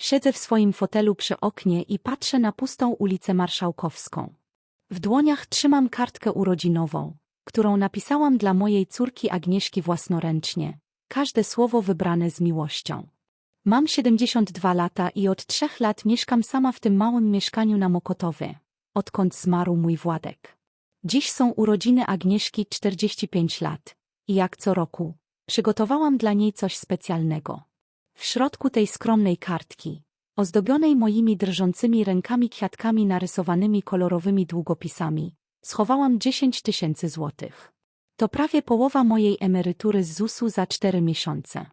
Siedzę w swoim fotelu przy oknie i patrzę na pustą ulicę Marszałkowską. W dłoniach trzymam kartkę urodzinową, którą napisałam dla mojej córki Agnieszki własnoręcznie. Każde słowo wybrane z miłością. Mam 72 lata i od trzech lat mieszkam sama w tym małym mieszkaniu na Mokotowie, odkąd zmarł mój Władek. Dziś są urodziny Agnieszki 45 lat i jak co roku, przygotowałam dla niej coś specjalnego. W środku tej skromnej kartki, ozdobionej moimi drżącymi rękami kwiatkami narysowanymi kolorowymi długopisami, schowałam 10 tysięcy złotych. To prawie połowa mojej emerytury z ZUS-u za cztery miesiące.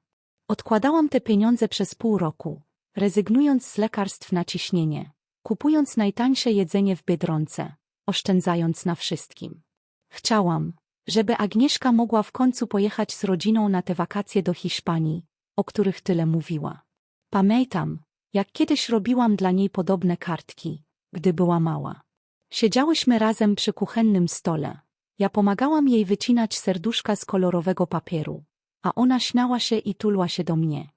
Odkładałam te pieniądze przez pół roku, rezygnując z lekarstw na ciśnienie, kupując najtańsze jedzenie w Biedronce, oszczędzając na wszystkim. Chciałam, żeby Agnieszka mogła w końcu pojechać z rodziną na te wakacje do Hiszpanii, o których tyle mówiła. Pamiętam, jak kiedyś robiłam dla niej podobne kartki, gdy była mała. Siedziałyśmy razem przy kuchennym stole. Ja pomagałam jej wycinać serduszka z kolorowego papieru, a ona śmiała się i tulła się do mnie.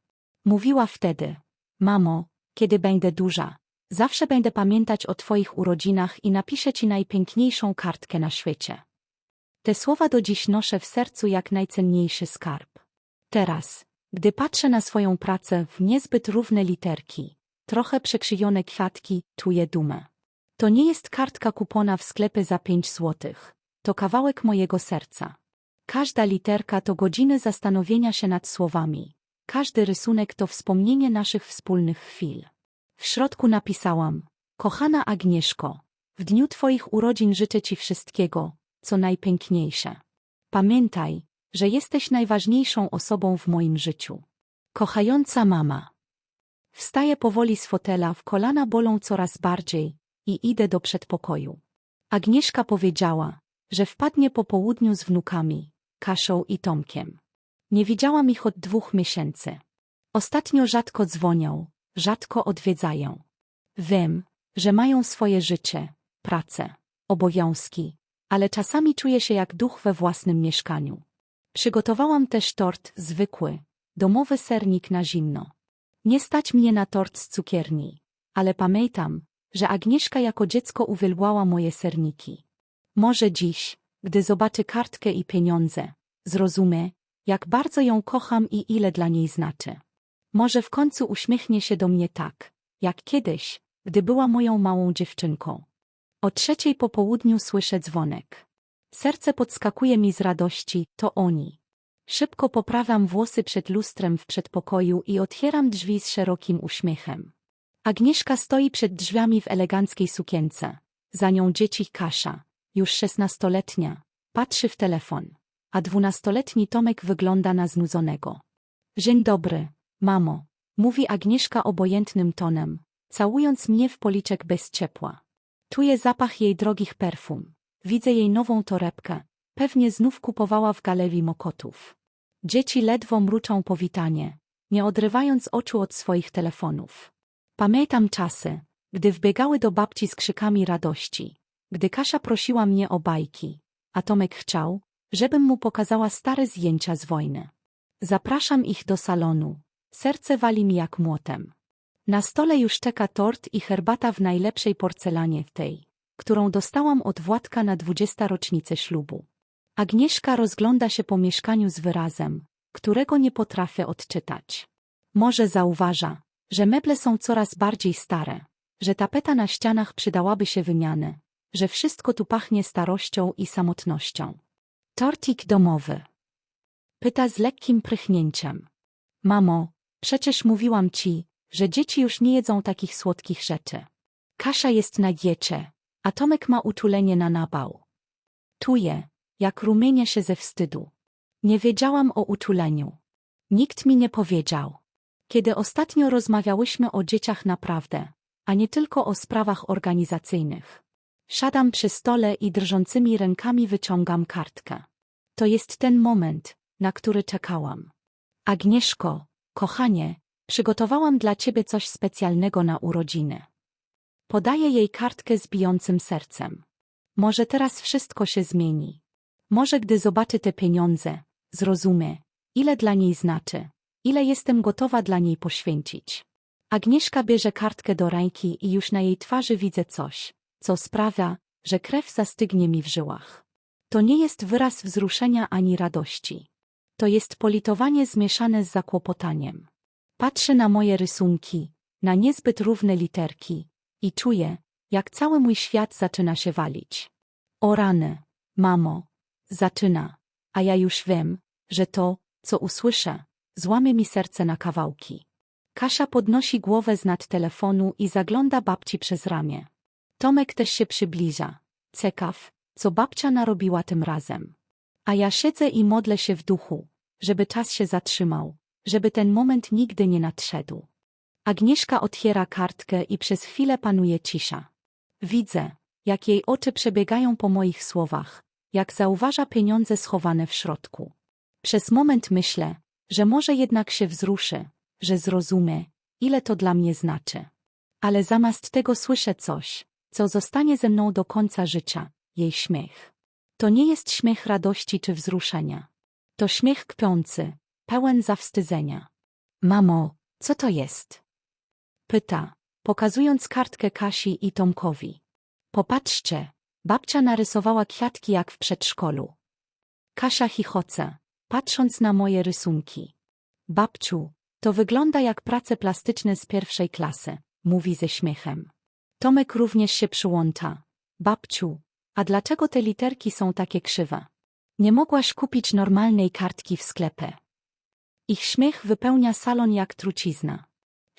Mówiła wtedy, mamo, kiedy będę duża, zawsze będę pamiętać o twoich urodzinach i napiszę ci najpiękniejszą kartkę na świecie. Te słowa do dziś noszę w sercu jak najcenniejszy skarb. Teraz, gdy patrzę na swoją pracę w niezbyt równe literki, trochę przekrzywione kwiatki, czuję dumę. To nie jest kartka kupona w sklepie za pięć złotych. To kawałek mojego serca. Każda literka to godziny zastanowienia się nad słowami. Każdy rysunek to wspomnienie naszych wspólnych chwil. W środku napisałam, kochana Agnieszko, w dniu Twoich urodzin życzę Ci wszystkiego, co najpiękniejsze. Pamiętaj, że jesteś najważniejszą osobą w moim życiu. Kochająca mama. Wstaję powoli z fotela, w kolana bolą coraz bardziej i idę do przedpokoju. Agnieszka powiedziała, że wpadnie po południu z wnukami, Kaszą i Tomkiem. Nie widziałam ich od dwóch miesięcy. Ostatnio rzadko dzwonią, rzadko odwiedzają. Wiem, że mają swoje życie, pracę, obowiązki, ale czasami czuję się jak duch we własnym mieszkaniu. Przygotowałam też tort zwykły, domowy sernik na zimno. Nie stać mnie na tort z cukierni, ale pamiętam, że Agnieszka jako dziecko uwielbiała moje serniki. Może dziś, gdy zobaczy kartkę i pieniądze, zrozumie, jak bardzo ją kocham i ile dla niej znaczy. Może w końcu uśmiechnie się do mnie tak, jak kiedyś, gdy była moją małą dziewczynką. O trzeciej po południu słyszę dzwonek. Serce podskakuje mi z radości, to oni. Szybko poprawiam włosy przed lustrem w przedpokoju i otwieram drzwi z szerokim uśmiechem. Agnieszka stoi przed drzwiami w eleganckiej sukience. Za nią dzieci Kasia, już szesnastoletnia, patrzy w telefon, a dwunastoletni Tomek wygląda na znudzonego. Dzień dobry, mamo, mówi Agnieszka obojętnym tonem, całując mnie w policzek bez ciepła. Czuję zapach jej drogich perfum. Widzę jej nową torebkę. Pewnie znów kupowała w galerii Mokotów. Dzieci ledwo mruczą powitanie, nie odrywając oczu od swoich telefonów. Pamiętam czasy, gdy wbiegały do babci z krzykami radości, gdy Kasia prosiła mnie o bajki, a Tomek chciał, żebym mu pokazała stare zdjęcia z wojny. Zapraszam ich do salonu. Serce wali mi jak młotem. Na stole już czeka tort i herbata w najlepszej porcelanie tej, którą dostałam od Władka na dwudziesta rocznicę ślubu. Agnieszka rozgląda się po mieszkaniu z wyrazem, którego nie potrafię odczytać. Może zauważa, że meble są coraz bardziej stare, że tapeta na ścianach przydałaby się wymiany, że wszystko tu pachnie starością i samotnością. Tortik domowy. Pyta z lekkim prychnięciem. Mamo, przecież mówiłam ci, że dzieci już nie jedzą takich słodkich rzeczy. Kasia jest na diecie, a Tomek ma uczulenie na nabał. Czuję, jak rumienie się ze wstydu. Nie wiedziałam o uczuleniu. Nikt mi nie powiedział. Kiedy ostatnio rozmawiałyśmy o dzieciach naprawdę, a nie tylko o sprawach organizacyjnych. Siadam przy stole i drżącymi rękami wyciągam kartkę. To jest ten moment, na który czekałam. Agnieszko, kochanie, przygotowałam dla ciebie coś specjalnego na urodziny. Podaję jej kartkę z bijącym sercem. Może teraz wszystko się zmieni. Może gdy zobaczy te pieniądze, zrozumie, ile dla niej znaczy, ile jestem gotowa dla niej poświęcić. Agnieszka bierze kartkę do ręki i już na jej twarzy widzę coś, co sprawia, że krew zastygnie mi w żyłach. To nie jest wyraz wzruszenia ani radości. To jest politowanie zmieszane z zakłopotaniem. Patrzę na moje rysunki, na niezbyt równe literki i czuję, jak cały mój świat zaczyna się walić. O rany, mamo, zaczyna, a ja już wiem, że to, co usłyszę, złamie mi serce na kawałki. Kasia podnosi głowę z nad telefonu i zagląda babci przez ramię. Tomek też się przybliża. Ciekaw, co babcia narobiła tym razem. A ja siedzę i modlę się w duchu, żeby czas się zatrzymał, żeby ten moment nigdy nie nadszedł. Agnieszka otwiera kartkę i przez chwilę panuje cisza. Widzę, jak jej oczy przebiegają po moich słowach, jak zauważa pieniądze schowane w środku. Przez moment myślę, że może jednak się wzruszy, że zrozumie, ile to dla mnie znaczy. Ale zamiast tego słyszę coś, co zostanie ze mną do końca życia, jej śmiech. To nie jest śmiech radości czy wzruszenia. To śmiech kpiący, pełen zawstydzenia. Mamo, co to jest? Pyta, pokazując kartkę Kasi i Tomkowi. Popatrzcie, babcia narysowała kwiatki jak w przedszkolu. Kasia chichoce, patrząc na moje rysunki. Babciu, to wygląda jak prace plastyczne z pierwszej klasy, mówi ze śmiechem. Tomek również się przyłącza. Babciu, a dlaczego te literki są takie krzywe? Nie mogłaś kupić normalnej kartki w sklepie. Ich śmiech wypełnia salon jak trucizna.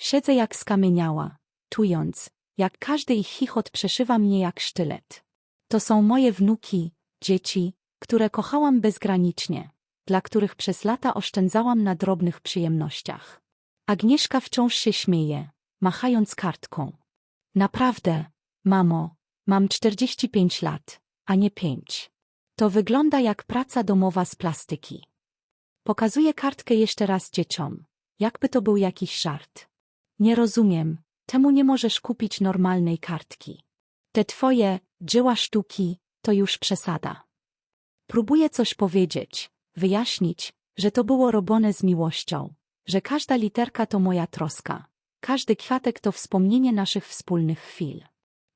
Siedzę jak skamieniała, czując, jak każdy ich chichot przeszywa mnie jak sztylet. To są moje wnuki, dzieci, które kochałam bezgranicznie, dla których przez lata oszczędzałam na drobnych przyjemnościach. Agnieszka wciąż się śmieje, machając kartką. Naprawdę, mamo, mam 45 lat, a nie pięć. To wygląda jak praca domowa z plastyki. Pokazuję kartkę jeszcze raz dzieciom, jakby to był jakiś żart. Nie rozumiem, czemu nie możesz kupić normalnej kartki. Te twoje dzieła sztuki to już przesada. Próbuję coś powiedzieć, wyjaśnić, że to było robione z miłością, że każda literka to moja troska, każdy kwiatek to wspomnienie naszych wspólnych chwil.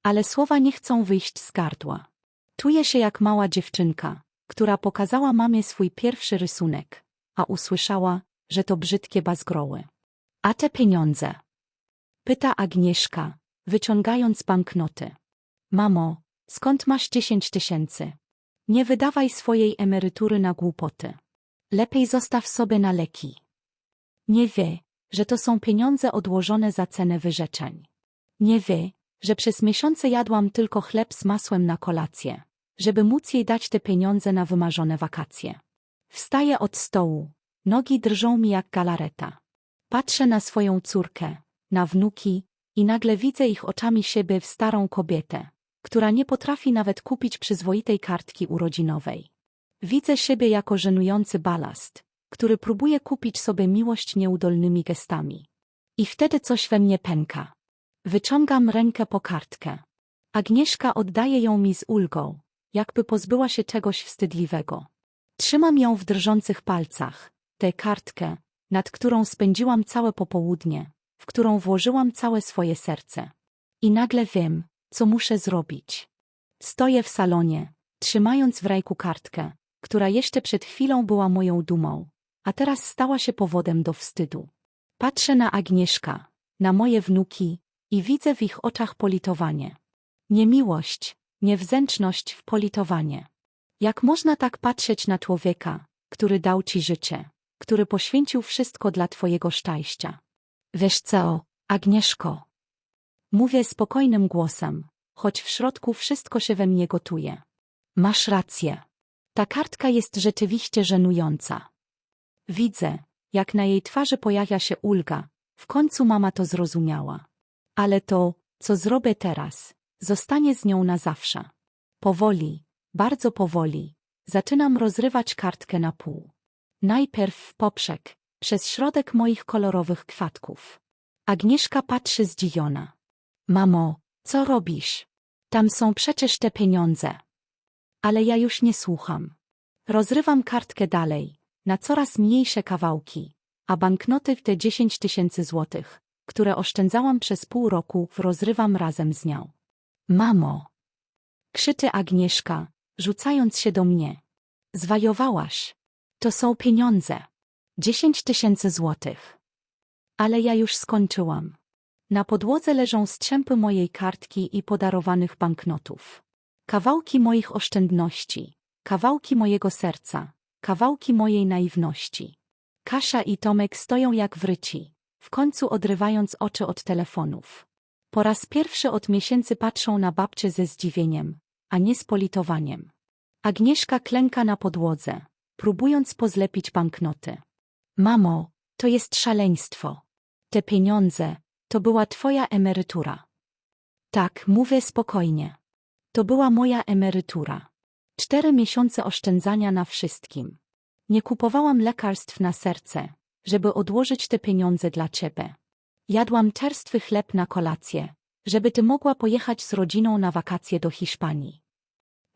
Ale słowa nie chcą wyjść z gardła. Czuję się jak mała dziewczynka, która pokazała mamie swój pierwszy rysunek, a usłyszała, że to brzydkie bazgroły. A te pieniądze? Pyta Agnieszka, wyciągając banknoty. Mamo, skąd masz dziesięć tysięcy? Nie wydawaj swojej emerytury na głupoty. Lepiej zostaw sobie na leki. Nie wie, że to są pieniądze odłożone za cenę wyrzeczeń. Nie wie, że przez miesiące jadłam tylko chleb z masłem na kolację, żeby móc jej dać te pieniądze na wymarzone wakacje. Wstaję od stołu, nogi drżą mi jak galareta. Patrzę na swoją córkę, na wnuki i nagle widzę ich oczami siebie w starą kobietę, która nie potrafi nawet kupić przyzwoitej kartki urodzinowej. Widzę siebie jako żenujący balast, który próbuje kupić sobie miłość nieudolnymi gestami. I wtedy coś we mnie pęka. Wyciągam rękę po kartkę. Agnieszka oddaje ją mi z ulgą, jakby pozbyła się czegoś wstydliwego. Trzymam ją w drżących palcach, tę kartkę, nad którą spędziłam całe popołudnie, w którą włożyłam całe swoje serce. I nagle wiem, co muszę zrobić. Stoję w salonie, trzymając w ręku kartkę, która jeszcze przed chwilą była moją dumą, a teraz stała się powodem do wstydu. Patrzę na Agnieszka, na moje wnuki i widzę w ich oczach politowanie. Nie miłość, nie wzęczność w politowanie. Jak można tak patrzeć na człowieka, który dał ci życie, który poświęcił wszystko dla twojego szczęścia? Wiesz co, Agnieszko? Mówię spokojnym głosem, choć w środku wszystko się we mnie gotuje. Masz rację. Ta kartka jest rzeczywiście żenująca. Widzę, jak na jej twarzy pojawia się ulga. W końcu mama to zrozumiała. Ale to, co zrobię teraz, zostanie z nią na zawsze. Powoli, bardzo powoli, zaczynam rozrywać kartkę na pół. Najpierw w poprzek, przez środek moich kolorowych kwiatków. Agnieszka patrzy zdziwiona. Mamo, co robisz? Tam są przecież te pieniądze. Ale ja już nie słucham. Rozrywam kartkę dalej, na coraz mniejsze kawałki, a banknoty w te dziesięć tysięcy złotych które oszczędzałam przez pół roku, rozrywam razem z nią. Mamo! Krzyczy Agnieszka, rzucając się do mnie. Zwajowałaś. To są pieniądze. Dziesięć tysięcy złotych. Ale ja już skończyłam. Na podłodze leżą strzępy mojej kartki i podarowanych banknotów. Kawałki moich oszczędności, kawałki mojego serca, kawałki mojej naiwności. Kasia i Tomek stoją jak wryci, w końcu odrywając oczy od telefonów. Po raz pierwszy od miesięcy patrzą na babcię ze zdziwieniem, a nie z politowaniem. Agnieszka klęka na podłodze, próbując pozlepić banknoty. Mamo, to jest szaleństwo. Te pieniądze, to była twoja emerytura. Tak, mówię spokojnie. To była moja emerytura. Cztery miesiące oszczędzania na wszystkim. Nie kupowałam lekarstw na serce, żeby odłożyć te pieniądze dla ciebie. Jadłam czerstwy chleb na kolację, żeby ty mogła pojechać z rodziną na wakacje do Hiszpanii.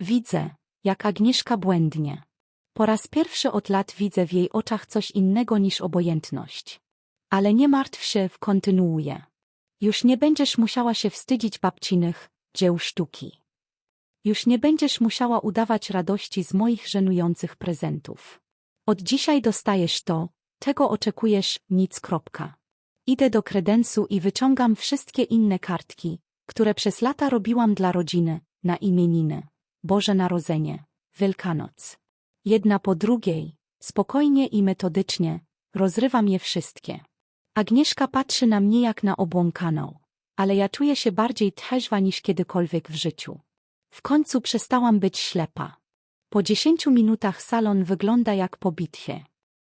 Widzę, jak Agnieszka błędnie. Po raz pierwszy od lat widzę w jej oczach coś innego niż obojętność. Ale nie martw się, kontynuuje. Już nie będziesz musiała się wstydzić babcinych dzieł sztuki. Już nie będziesz musiała udawać radości z moich żenujących prezentów. Od dzisiaj dostajesz to, tego oczekujesz, nic kropka. Idę do kredensu i wyciągam wszystkie inne kartki, które przez lata robiłam dla rodziny, na imieniny, Boże Narodzenie, Wielkanoc. Jedna po drugiej, spokojnie i metodycznie, rozrywam je wszystkie. Agnieszka patrzy na mnie jak na obłąkaną, ale ja czuję się bardziej trzeźwa niż kiedykolwiek w życiu. W końcu przestałam być ślepa. Po dziesięciu minutach salon wygląda jak po bitwie.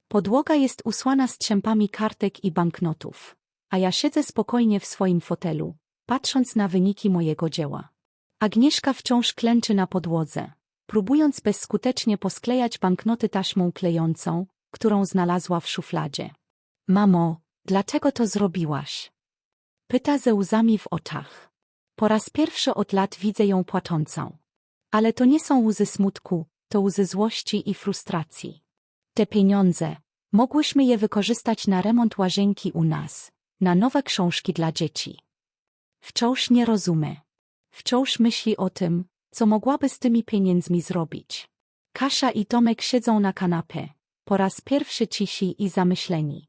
Podłoga jest usłana strzępami kartek i banknotów, a ja siedzę spokojnie w swoim fotelu, patrząc na wyniki mojego dzieła. Agnieszka wciąż klęczy na podłodze, próbując bezskutecznie posklejać banknoty taśmą klejącą, którą znalazła w szufladzie. Mamo, dlaczego to zrobiłaś? Pyta ze łzami w oczach. Po raz pierwszy od lat widzę ją płaczącą. Ale to nie są łzy smutku, to łzy złości i frustracji. Te pieniądze, mogłyśmy je wykorzystać na remont łazienki u nas, na nowe książki dla dzieci. Wciąż nie rozumie. Wciąż myśli o tym, co mogłaby z tymi pieniędzmi zrobić. Kasia i Tomek siedzą na kanapie, po raz pierwszy cisi i zamyśleni.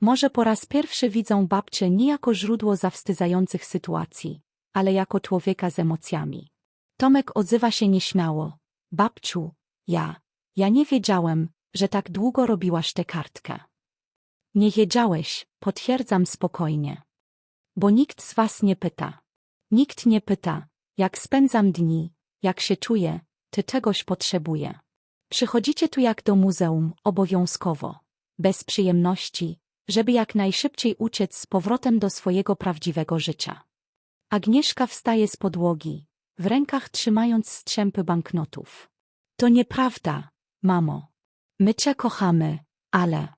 Może po raz pierwszy widzą babcię nie jako źródło zawstydzających sytuacji, ale jako człowieka z emocjami. Tomek odzywa się nieśmiało. Babciu, ja, ja nie wiedziałem, że tak długo robiłaś tę kartkę. Nie wiedziałeś, potwierdzam spokojnie. Bo nikt z was nie pyta. Nikt nie pyta, jak spędzam dni, jak się czuję, czy czegoś potrzebuję. Przychodzicie tu jak do muzeum, obowiązkowo, bez przyjemności, żeby jak najszybciej uciec z powrotem do swojego prawdziwego życia. Agnieszka wstaje z podłogi, w rękach trzymając strzępy banknotów. To nieprawda, mamo. My cię kochamy, ale...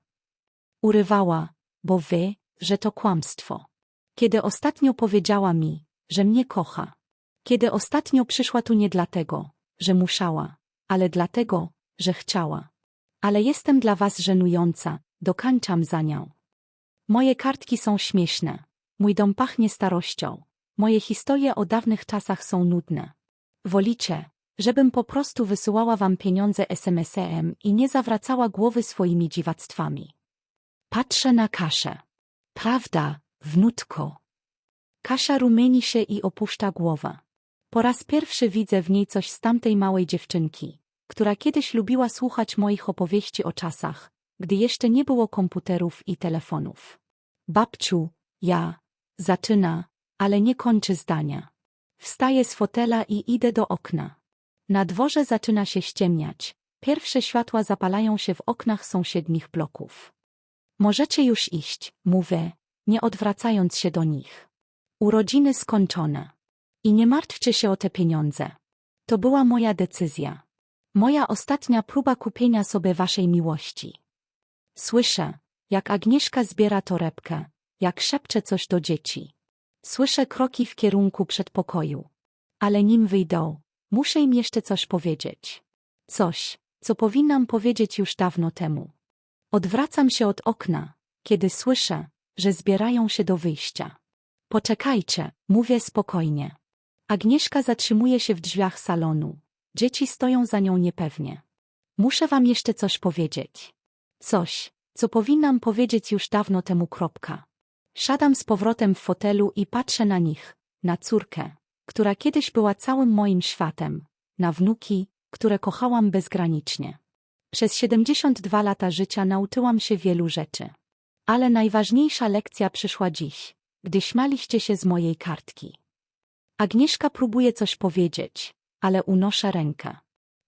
Urywała, bo wie, że to kłamstwo. Kiedy ostatnio powiedziała mi, że mnie kocha. Kiedy ostatnio przyszła tu nie dlatego, że musiała, ale dlatego, że chciała. Ale jestem dla was żenująca, dokańczam za nią. Moje kartki są śmieszne. Mój dom pachnie starością. Moje historie o dawnych czasach są nudne. Wolicie, żebym po prostu wysyłała wam pieniądze SMS-em i nie zawracała głowy swoimi dziwactwami. Patrzę na Kaszę. Prawda, wnutko. Kasia rumieni się i opuszcza głowę. Po raz pierwszy widzę w niej coś z tamtej małej dziewczynki, która kiedyś lubiła słuchać moich opowieści o czasach, gdy jeszcze nie było komputerów i telefonów. Babciu, ja, zaczyna, ale nie kończy zdania. Wstaję z fotela i idę do okna. Na dworze zaczyna się ściemniać. Pierwsze światła zapalają się w oknach sąsiednich bloków. Możecie już iść, mówię, nie odwracając się do nich. Urodziny skończone. I nie martwcie się o te pieniądze. To była moja decyzja. Moja ostatnia próba kupienia sobie waszej miłości. Słyszę, jak Agnieszka zbiera torebkę, jak szepcze coś do dzieci. Słyszę kroki w kierunku przedpokoju. Ale nim wyjdą, muszę im jeszcze coś powiedzieć. Coś, co powinnam powiedzieć już dawno temu. Odwracam się od okna, kiedy słyszę, że zbierają się do wyjścia. Poczekajcie, mówię spokojnie. Agnieszka zatrzymuje się w drzwiach salonu. Dzieci stoją za nią niepewnie. Muszę wam jeszcze coś powiedzieć. Coś, co powinnam powiedzieć już dawno temu kropka. Siadam z powrotem w fotelu i patrzę na nich, na córkę, która kiedyś była całym moim światem, na wnuki, które kochałam bezgranicznie. Przez 72 lata życia nauczyłam się wielu rzeczy. Ale najważniejsza lekcja przyszła dziś, gdy śmialiście się z mojej kartki. Agnieszka próbuje coś powiedzieć, ale unoszę rękę.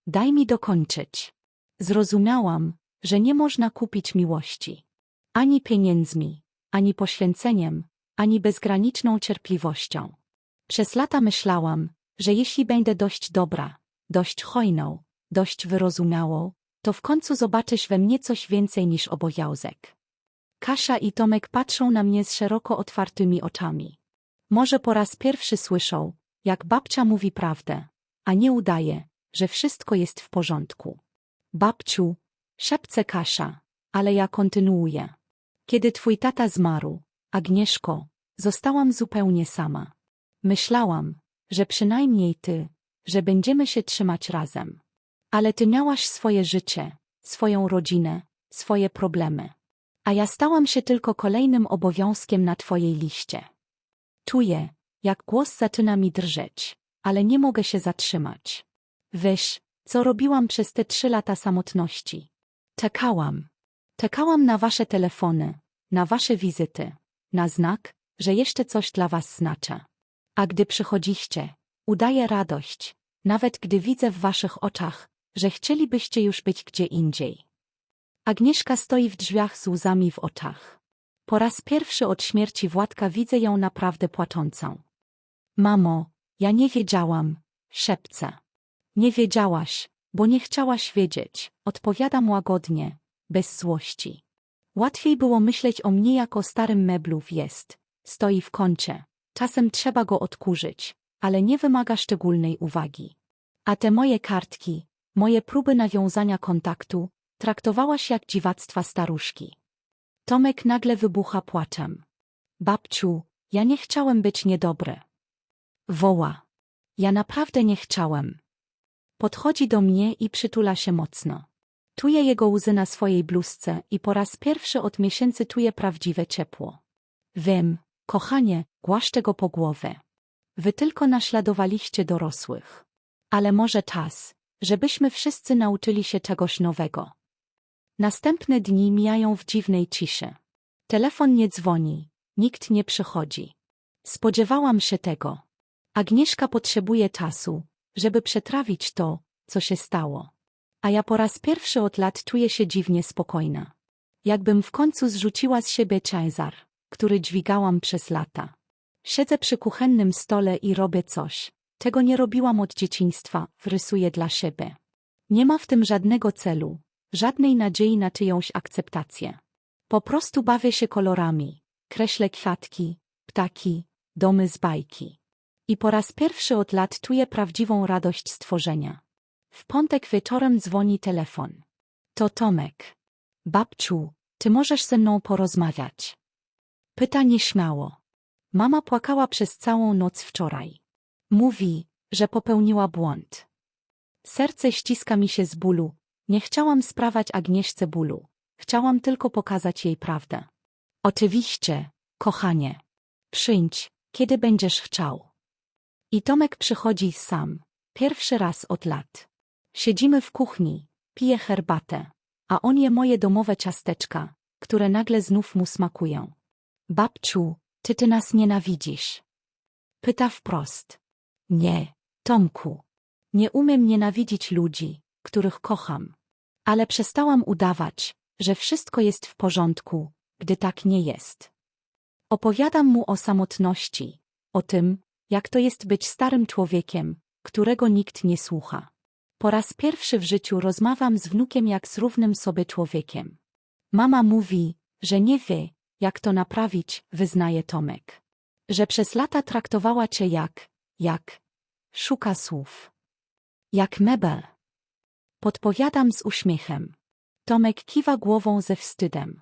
Daj mi dokończyć. Zrozumiałam, że nie można kupić miłości. Ani pieniędzmi, ani poświęceniem, ani bezgraniczną cierpliwością. Przez lata myślałam, że jeśli będę dość dobra, dość hojną, dość wyrozumiałą, to w końcu zobaczysz we mnie coś więcej niż obowiązek. Kasia i Tomek patrzą na mnie z szeroko otwartymi oczami. Może po raz pierwszy słyszą, jak babcia mówi prawdę, a nie udaje, że wszystko jest w porządku. Babciu, szepce Kasia, ale ja kontynuuję. Kiedy twój tata zmarł, Agnieszko, zostałam zupełnie sama. Myślałam, że przynajmniej ty, że będziemy się trzymać razem. Ale ty miałaś swoje życie, swoją rodzinę, swoje problemy. A ja stałam się tylko kolejnym obowiązkiem na twojej liście. Czuję, jak głos zaczyna mi drżeć, ale nie mogę się zatrzymać. Wiesz, co robiłam przez te trzy lata samotności. Czekałam. Czekałam na wasze telefony, na wasze wizyty, na znak, że jeszcze coś dla was znaczę. A gdy przychodziście, udaję radość, nawet gdy widzę w waszych oczach, że chcielibyście już być gdzie indziej. Agnieszka stoi w drzwiach z łzami w oczach. Po raz pierwszy od śmierci Władka widzę ją naprawdę płaczącą. Mamo, ja nie wiedziałam, szepce. Nie wiedziałaś, bo nie chciałaś wiedzieć, odpowiadam łagodnie, bez złości. Łatwiej było myśleć o mnie jako starym meblów jest. Stoi w kącie. Czasem trzeba go odkurzyć, ale nie wymaga szczególnej uwagi. A te moje kartki, moje próby nawiązania kontaktu, traktowałaś jak dziwactwa staruszki. Tomek nagle wybucha płaczem. Babciu, ja nie chciałem być niedobry. Woła. Ja naprawdę nie chciałem. Podchodzi do mnie i przytula się mocno. Czuję jego łzy na swojej bluzce i po raz pierwszy od miesięcy czuję prawdziwe ciepło. Wiem, kochanie, głaszczę go po głowie. Wy tylko naśladowaliście dorosłych. Ale może czas, żebyśmy wszyscy nauczyli się czegoś nowego. Następne dni mijają w dziwnej ciszy. Telefon nie dzwoni, nikt nie przychodzi. Spodziewałam się tego. Agnieszka potrzebuje czasu, żeby przetrawić to, co się stało. A ja po raz pierwszy od lat czuję się dziwnie spokojna. Jakbym w końcu zrzuciła z siebie ciężar, który dźwigałam przez lata. Siedzę przy kuchennym stole i robię coś, czego nie robiłam od dzieciństwa, wrysuję dla siebie. Nie ma w tym żadnego celu, żadnej nadziei na czyjąś akceptację. Po prostu bawię się kolorami, kreślę kwiatki, ptaki, domy z bajki. I po raz pierwszy od lat czuję prawdziwą radość stworzenia. W piątek wieczorem dzwoni telefon. To Tomek. Babciu, czy możesz ze mną porozmawiać? Pyta nieśmiało. Mama płakała przez całą noc wczoraj. Mówi, że popełniła błąd. Serce ściska mi się z bólu. Nie chciałam sprawać Agnieszce bólu. Chciałam tylko pokazać jej prawdę. Oczywiście, kochanie. Przyjdź, kiedy będziesz chciał. I Tomek przychodzi sam. Pierwszy raz od lat. Siedzimy w kuchni, pije herbatę, a on je moje domowe ciasteczka, które nagle znów mu smakują. Babciu, czy ty nas nienawidzisz? Pyta wprost. Nie, Tomku. Nie umiem nienawidzić ludzi, których kocham. Ale przestałam udawać, że wszystko jest w porządku, gdy tak nie jest. Opowiadam mu o samotności, o tym, jak to jest być starym człowiekiem, którego nikt nie słucha. Po raz pierwszy w życiu rozmawiam z wnukiem jak z równym sobie człowiekiem. Mama mówi, że nie wie, jak to naprawić, wyznaje Tomek. Że przez lata traktowała cię jak, jak, szuka słów. Jak mebel. Podpowiadam z uśmiechem. Tomek kiwa głową ze wstydem.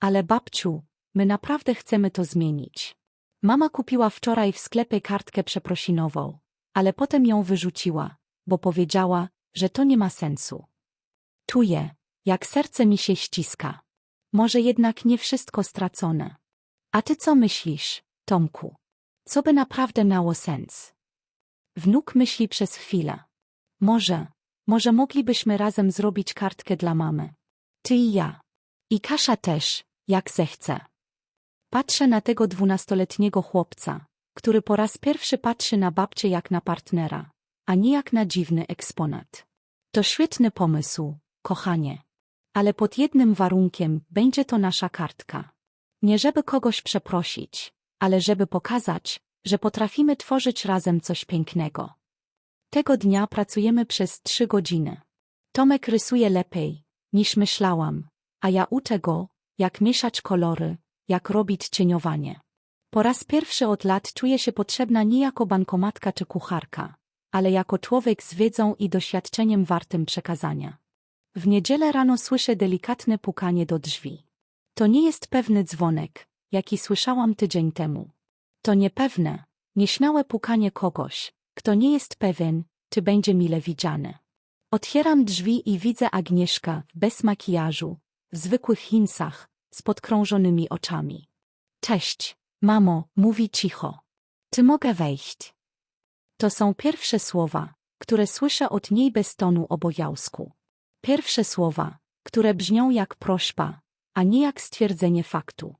Ale babciu, my naprawdę chcemy to zmienić. Mama kupiła wczoraj w sklepie kartkę przeprosinową, ale potem ją wyrzuciła, bo powiedziała, że to nie ma sensu. Czuję, jak serce mi się ściska. Może jednak nie wszystko stracone. A ty co myślisz, Tomku? Co by naprawdę miało sens? Wnuk myśli przez chwilę. Może, może moglibyśmy razem zrobić kartkę dla mamy. Ty i ja. I Kasia też, jak zechce. Patrzę na tego dwunastoletniego chłopca, który po raz pierwszy patrzy na babcię jak na partnera, a nie jak na dziwny eksponat. To świetny pomysł, kochanie. Ale pod jednym warunkiem będzie to nasza kartka. Nie żeby kogoś przeprosić, ale żeby pokazać, że potrafimy tworzyć razem coś pięknego. Tego dnia pracujemy przez trzy godziny. Tomek rysuje lepiej, niż myślałam, a ja uczę go, jak mieszać kolory, jak robić cieniowanie. Po raz pierwszy od lat czuję się potrzebna nie jako bankomatka czy kucharka, ale jako człowiek z wiedzą i doświadczeniem wartym przekazania. W niedzielę rano słyszę delikatne pukanie do drzwi. To nie jest pewny dzwonek, jaki słyszałam tydzień temu. To niepewne, nieśmiałe pukanie kogoś, kto nie jest pewien, czy będzie mile widziany. Otwieram drzwi i widzę Agnieszka, bez makijażu, w zwykłych hinsach, z podkrążonymi oczami. Cześć, mamo, mówi cicho. Czy mogę wejść? To są pierwsze słowa, które słyszę od niej bez tonu obowiązku. Pierwsze słowa, które brzmią jak prośba, a nie jak stwierdzenie faktu.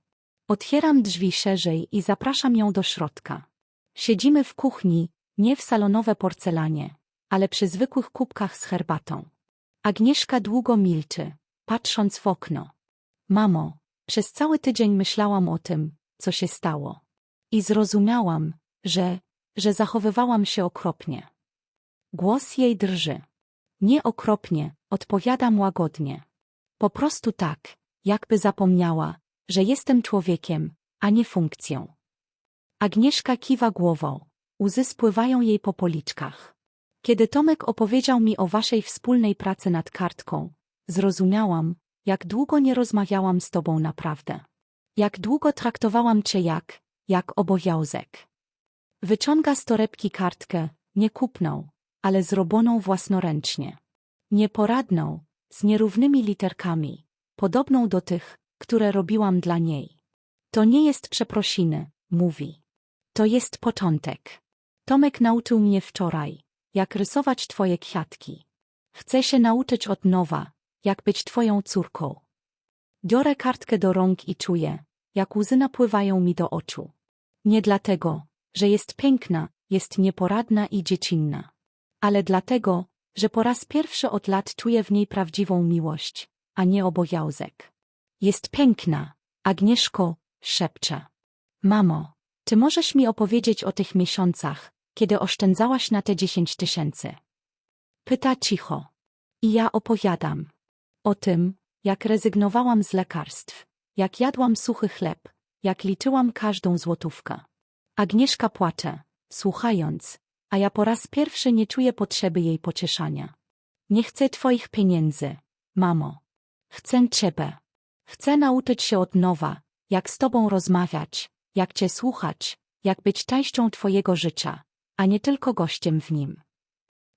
Otwieram drzwi szerzej i zapraszam ją do środka. Siedzimy w kuchni, nie w salonowe porcelanie, ale przy zwykłych kubkach z herbatą. Agnieszka długo milczy, patrząc w okno. Mamo, przez cały tydzień myślałam o tym, co się stało. I zrozumiałam, że, że zachowywałam się okropnie. Głos jej drży. Nie okropnie, odpowiadam łagodnie. Po prostu tak, jakby zapomniała, że jestem człowiekiem, a nie funkcją. Agnieszka kiwa głową. Łzy spływają jej po policzkach. Kiedy Tomek opowiedział mi o waszej wspólnej pracy nad kartką, zrozumiałam, jak długo nie rozmawiałam z tobą naprawdę. Jak długo traktowałam cię jak, jak obowiązek. Wyciąga z torebki kartkę, nie kupną, ale zrobioną własnoręcznie. Nieporadną, z nierównymi literkami, podobną do tych, które robiłam dla niej. To nie jest przeprosiny, mówi. To jest początek. Tomek nauczył mnie wczoraj, jak rysować twoje kwiatki. Chcę się nauczyć od nowa, jak być twoją córką. Biorę kartkę do rąk i czuję, jak łzy napływają mi do oczu. Nie dlatego, że jest piękna, jest nieporadna i dziecinna. Ale dlatego, że po raz pierwszy od lat czuję w niej prawdziwą miłość, a nie obowiązek. Jest piękna, Agnieszko, szepcze. Mamo, czy możesz mi opowiedzieć o tych miesiącach, kiedy oszczędzałaś na te dziesięć tysięcy? Pyta cicho. I ja opowiadam. O tym, jak rezygnowałam z lekarstw, jak jadłam suchy chleb, jak liczyłam każdą złotówkę. Agnieszka płacze, słuchając, a ja po raz pierwszy nie czuję potrzeby jej pocieszania. Nie chcę twoich pieniędzy, mamo. Chcę ciebie. Chcę nauczyć się od nowa, jak z tobą rozmawiać, jak cię słuchać, jak być częścią twojego życia, a nie tylko gościem w nim.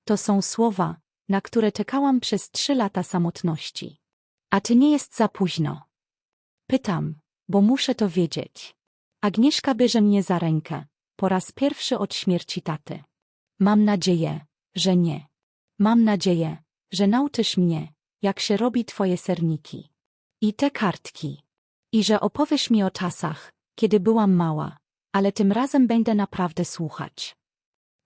To są słowa, na które czekałam przez trzy lata samotności. A czy nie jest za późno? Pytam, bo muszę to wiedzieć. Agnieszka bierze mnie za rękę, po raz pierwszy od śmierci taty. Mam nadzieję, że nie. Mam nadzieję, że nauczysz mnie, jak się robi twoje serniki. I te kartki. I że opowiesz mi o czasach, kiedy byłam mała, ale tym razem będę naprawdę słuchać.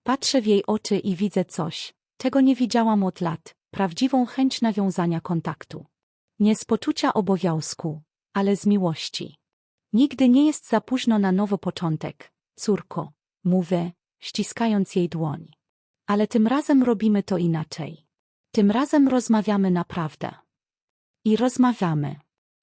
Patrzę w jej oczy i widzę coś, czego nie widziałam od lat, prawdziwą chęć nawiązania kontaktu. Nie z poczucia obowiązku, ale z miłości. Nigdy nie jest za późno na nowy początek, córko, mówię, ściskając jej dłoń. Ale tym razem robimy to inaczej. Tym razem rozmawiamy naprawdę. I rozmawiamy.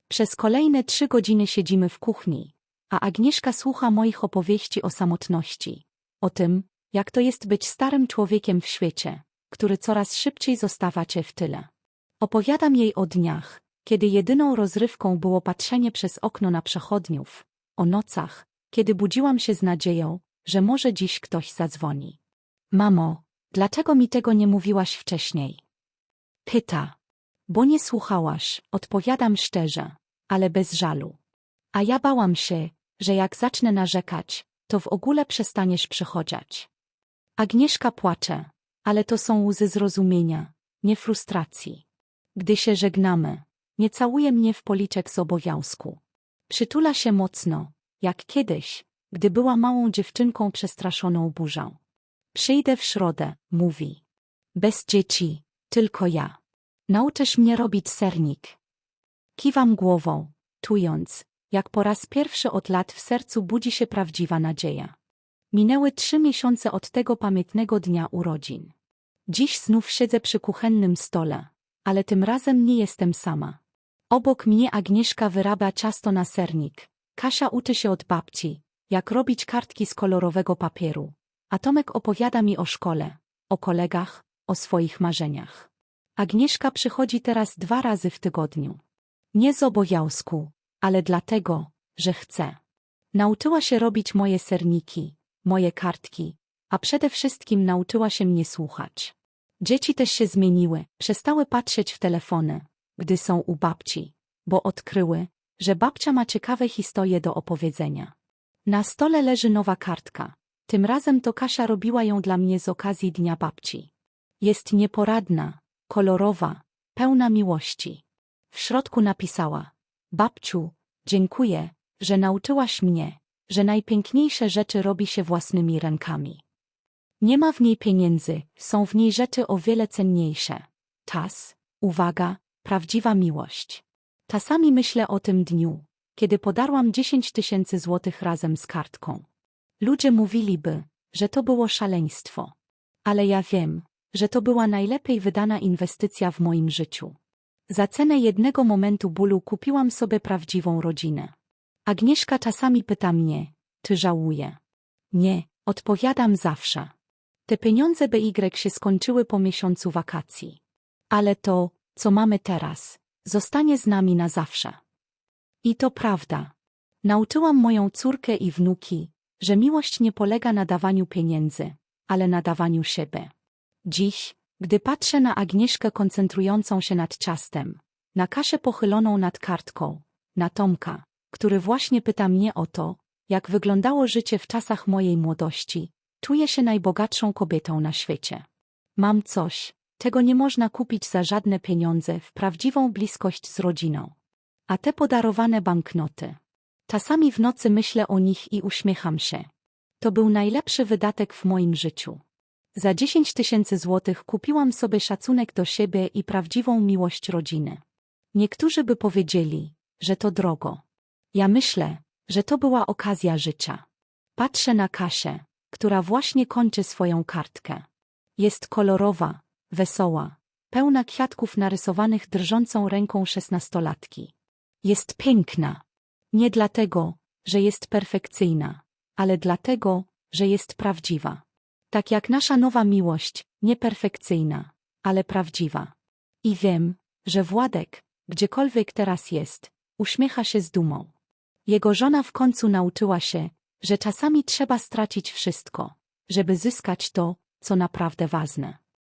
Przez kolejne trzy godziny siedzimy w kuchni, a Agnieszka słucha moich opowieści o samotności, o tym, jak to jest być starym człowiekiem w świecie, który coraz szybciej zostawa cię w tyle. Opowiadam jej o dniach, kiedy jedyną rozrywką było patrzenie przez okno na przechodniów, o nocach, kiedy budziłam się z nadzieją, że może dziś ktoś zadzwoni. Mamo, dlaczego mi tego nie mówiłaś wcześniej? Pyta. Bo nie słuchałaś, odpowiadam szczerze, ale bez żalu. A ja bałam się, że jak zacznę narzekać, to w ogóle przestaniesz przychodzić. Agnieszka płacze, ale to są łzy zrozumienia, nie frustracji. Gdy się żegnamy, nie całuje mnie w policzek z obowiązku. Przytula się mocno, jak kiedyś, gdy była małą dziewczynką przestraszoną burzą. Przyjdę w środę, mówi. Bez dzieci, tylko ja. Nauczysz mnie robić sernik. Kiwam głową, czując, jak po raz pierwszy od lat w sercu budzi się prawdziwa nadzieja. Minęły trzy miesiące od tego pamiętnego dnia urodzin. Dziś znów siedzę przy kuchennym stole, ale tym razem nie jestem sama. Obok mnie Agnieszka wyrabia ciasto na sernik. Kasia uczy się od babci, jak robić kartki z kolorowego papieru. A Tomek opowiada mi o szkole, o kolegach, o swoich marzeniach. Agnieszka przychodzi teraz dwa razy w tygodniu. Nie z obowiązku, ale dlatego, że chce. Nauczyła się robić moje serniki, moje kartki, a przede wszystkim nauczyła się mnie słuchać. Dzieci też się zmieniły, przestały patrzeć w telefony, gdy są u babci, bo odkryły, że babcia ma ciekawe historie do opowiedzenia. Na stole leży nowa kartka. Tym razem to Kasia robiła ją dla mnie z okazji Dnia Babci. Jest nieporadna, kolorowa, pełna miłości. W środku napisała: Babciu, dziękuję, że nauczyłaś mnie, że najpiękniejsze rzeczy robi się własnymi rękami. Nie ma w niej pieniędzy, są w niej rzeczy o wiele cenniejsze. Czas, uwaga, prawdziwa miłość. Czasami myślę o tym dniu, kiedy podarłam 10 tysięcy złotych razem z kartką. Ludzie mówiliby, że to było szaleństwo. Ale ja wiem, że to była najlepiej wydana inwestycja w moim życiu. Za cenę jednego momentu bólu kupiłam sobie prawdziwą rodzinę. Agnieszka czasami pyta mnie, czy żałuję. Nie, odpowiadam zawsze. Te pieniądze BY się skończyły po miesiącu wakacji. Ale to, co mamy teraz, zostanie z nami na zawsze. I to prawda. Nauczyłam moją córkę i wnuki, że miłość nie polega na dawaniu pieniędzy, ale na dawaniu siebie. Dziś, gdy patrzę na Agnieszkę koncentrującą się nad ciastem, na Kasię pochyloną nad kartką, na Tomka, który właśnie pyta mnie o to, jak wyglądało życie w czasach mojej młodości, czuję się najbogatszą kobietą na świecie. Mam coś, czego nie można kupić za żadne pieniądze w prawdziwą bliskość z rodziną. A te podarowane banknoty. Czasami w nocy myślę o nich i uśmiecham się. To był najlepszy wydatek w moim życiu. Za 10 tysięcy złotych kupiłam sobie szacunek do siebie i prawdziwą miłość rodziny. Niektórzy by powiedzieli, że to drogo. Ja myślę, że to była okazja życia. Patrzę na Kasię, która właśnie kończy swoją kartkę. Jest kolorowa, wesoła, pełna kwiatków narysowanych drżącą ręką szesnastolatki. Jest piękna. Nie dlatego, że jest perfekcyjna, ale dlatego, że jest prawdziwa. Tak jak nasza nowa miłość, nieperfekcyjna, ale prawdziwa. I wiem, że Władek, gdziekolwiek teraz jest, uśmiecha się z dumą. Jego żona w końcu nauczyła się, że czasami trzeba stracić wszystko, żeby zyskać to, co naprawdę ważne.